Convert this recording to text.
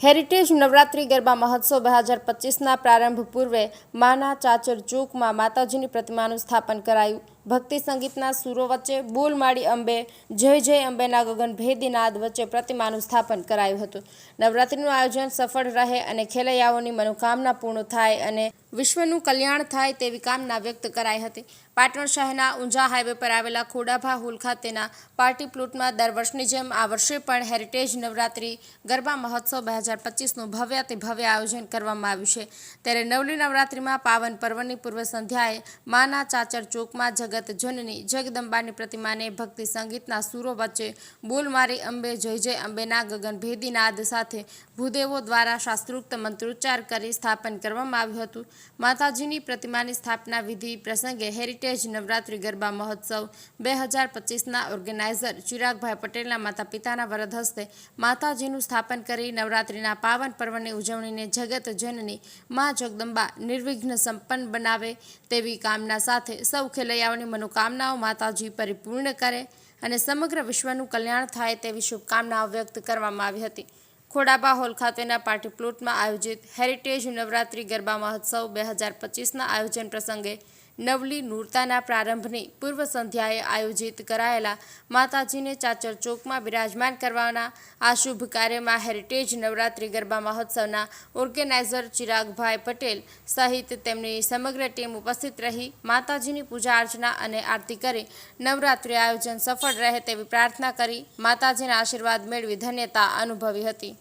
Heritage Navratri garba મહોત્સવ બે હજાર પચીસના પ્રારંભ પૂર્વે માના ચાચર ચોકમાં માતાજીની પ્રતિમાનું સ્થાપન કરાયું. ભક્તિ સંગીતના સૂરો વચ્ચે બોલ માડી અંબે, જય જય અંબેના ગગનભેદી નાદ વચ્ચે પ્રતિમાનું સ્થાપન કરાયું હતું. નવરાત્રિનું આયોજન સફળ રહે અને ખેલૈયાઓની મનોકામના પૂર્ણ થાય અને વિશ્વનું કલ્યાણ થાય તેવી કામના વ્યક્ત કરાઈ હતી. પાટણ શહેરના ઊંઝા હાઈવે પર આવેલા ખોડાભા હોલ ખાતેના પાર્ટી પ્લોટમાં દર વર્ષની જેમ આ વર્ષે પણ હેરિટેજ નવરાત્રિ, ગરબા મહોત્સવ બે હજાર પચીસનું ભવ્ય તે ભવ્ય આયોજન કરવામાં આવ્યું છે. ત્યારે નવલી નવરાત્રિમાં પાવન પર્વની પૂર્વ સંધ્યાએ માના ચાચર ચોકમાં જગત જનની જગદંબાની પ્રતિમાને ભક્તિ સંગીતના સૂરો વચ્ચે બોલ મારી અંબે, જય જય અંબેના ગગનભેદી નાદ સાથે ભૂદેવો દ્વારા શાસ્ત્રોક્ત મંત્રોચ્ચાર કરી સ્થાપન કરવામાં આવ્યું હતું. માતાજીની પ્રતિમાની સ્થાપના વિધિ પ્રસંગે હેરિટેજ નવરાત્રિ ગરબા મહોત્સવ બે હજાર પચીસના ઓર્ગેનાઇઝર ચિરાગભાઈ પટેલના માતા પિતાના વરદ હસ્તે માતાજીનું સ્થાપન કરી નવરાત્રિના પાવન પર્વની ઉજવણીને જગત જનની મા જગદંબા નિર્વિઘ્ન સંપન્ન બનાવે તેવી કામના સાથે સૌ ખેલૈયાઓની મનોકામનાઓ માતાજી પરિપૂર્ણ કરે અને સમગ્ર વિશ્વનું કલ્યાણ થાય તેવી શુભકામનાઓ વ્યક્ત કરવામાં આવી હતી. ખોડાબા હોલ ખાતેના પાર્ટી પ્લોટમાં આયોજિત હેરિટેજ નવરાત્રિ ગરબા મહોત્સવ બે હજાર પચીસના આયોજન પ્રસંગે નવલી નૂરતાના પ્રારંભની પૂર્વ સંધ્યાએ આયોજિત કરાયેલા માતાજીને ચાચર ચોકમાં બિરાજમાન કરવાના આ શુભ કાર્યમાં હેરિટેજ નવરાત્રિ ગરબા મહોત્સવના ઓર્ગેનાઇઝર ચિરાગભાઈ પટેલ સહિત તેમની સમગ્ર ટીમ ઉપસ્થિત રહી માતાજીની પૂજા અર્ચના અને આરતી કરી નવરાત્રિ આયોજન સફળ રહે તેવી પ્રાર્થના કરી માતાજીના આશીર્વાદ મેળવી ધન્યતા અનુભવી હતી.